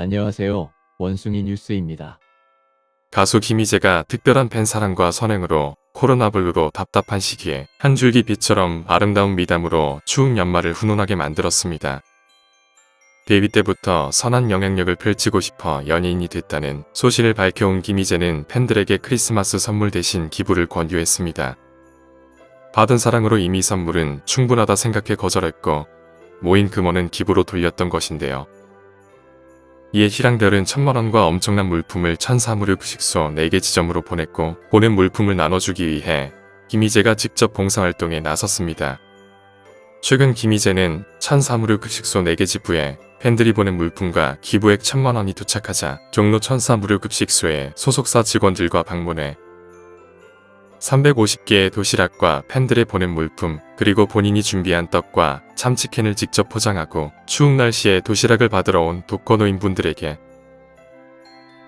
안녕하세요. 원숭이 뉴스입니다. 가수 김희재가 특별한 팬 사랑과 선행으로 코로나 블루로 답답한 시기에 한 줄기 빛처럼 아름다운 미담으로 추운 연말을 훈훈하게 만들었습니다. 데뷔 때부터 선한 영향력을 펼치고 싶어 연예인이 됐다는 소식을 밝혀온 김희재는 팬들에게 크리스마스 선물 대신 기부를 권유했습니다. 받은 사랑으로 이미 선물은 충분하다 생각해 거절했고 모인 금원은 기부로 돌렸던 것인데요. 이에 희랑별은 천만원과 엄청난 물품을 천사무료급식소 4개 지점으로 보냈고 보낸 물품을 나눠주기 위해 김희재가 직접 봉사활동에 나섰습니다. 최근 김희재는 천사무료급식소 4개 지부에 팬들이 보낸 물품과 기부액 천만원이 도착하자 종로 천사무료급식소의 소속사 직원들과 방문해 350개의 도시락과 팬들의 보낸 물품, 그리고 본인이 준비한 떡과 참치캔을 직접 포장하고 추운 날씨에 도시락을 받으러 온 독거노인분들에게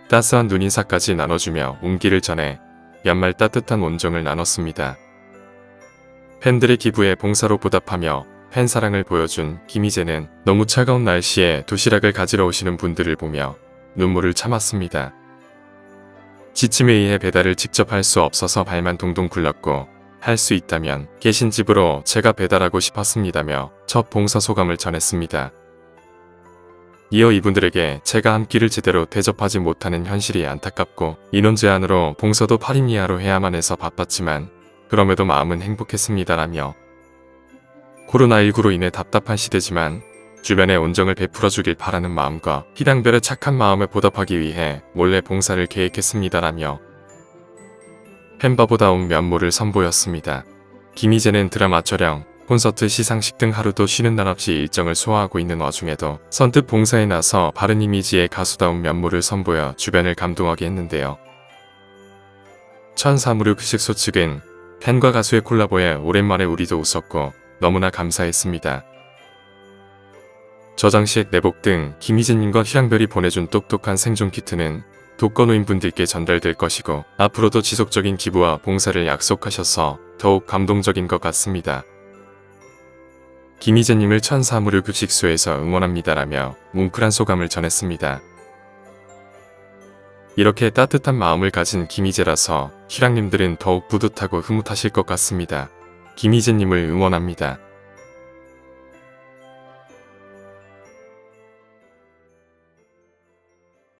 따스한 눈 인사까지 나눠주며 운기를 전해 연말 따뜻한 온정을 나눴습니다. 팬들의 기부에 봉사로 보답하며 팬 사랑을 보여준 김희재는 너무 차가운 날씨에 도시락을 가지러 오시는 분들을 보며 눈물을 참았습니다. 지침에 의해 배달을 직접 할 수 없어서 발만 동동 굴렀고 할 수 있다면 계신 집으로 제가 배달하고 싶었습니다며 첫 봉사 소감을 전했습니다. 이어 이분들에게 제가 한 끼를 제대로 대접하지 못하는 현실이 안타깝고 인원 제한으로 봉사도 8인 이하로 해야만 해서 바빴지만 그럼에도 마음은 행복했습니다라며 코로나19로 인해 답답한 시대지만 주변에 온정을 베풀어주길 바라는 마음과 희랑별의 착한 마음에 보답하기 위해 몰래 봉사를 계획했습니다라며 팬바보다운 면모를 선보였습니다. 김희재는 드라마 촬영, 콘서트 시상식 등 하루도 쉬는 날 없이 일정을 소화하고 있는 와중에도 선뜻 봉사에 나서 바른 이미지의 가수다운 면모를 선보여 주변을 감동하게 했는데요. 천사무료 급식소 측은 팬과 가수의 콜라보에 오랜만에 우리도 웃었고 너무나 감사했습니다. 저장식 내복 등 김희진님과 희랑별이 보내준 똑똑한 생존 키트는 독거노인분들께 전달될 것이고 앞으로도 지속적인 기부와 봉사를 약속하셔서 더욱 감동적인 것 같습니다. 김희재님을 천사무료 급식소에서 응원합니다라며 뭉클한 소감을 전했습니다. 이렇게 따뜻한 마음을 가진 김희재라서 희랑님들은 더욱 뿌듯하고 흐뭇하실 것 같습니다. 김희재님을 응원합니다.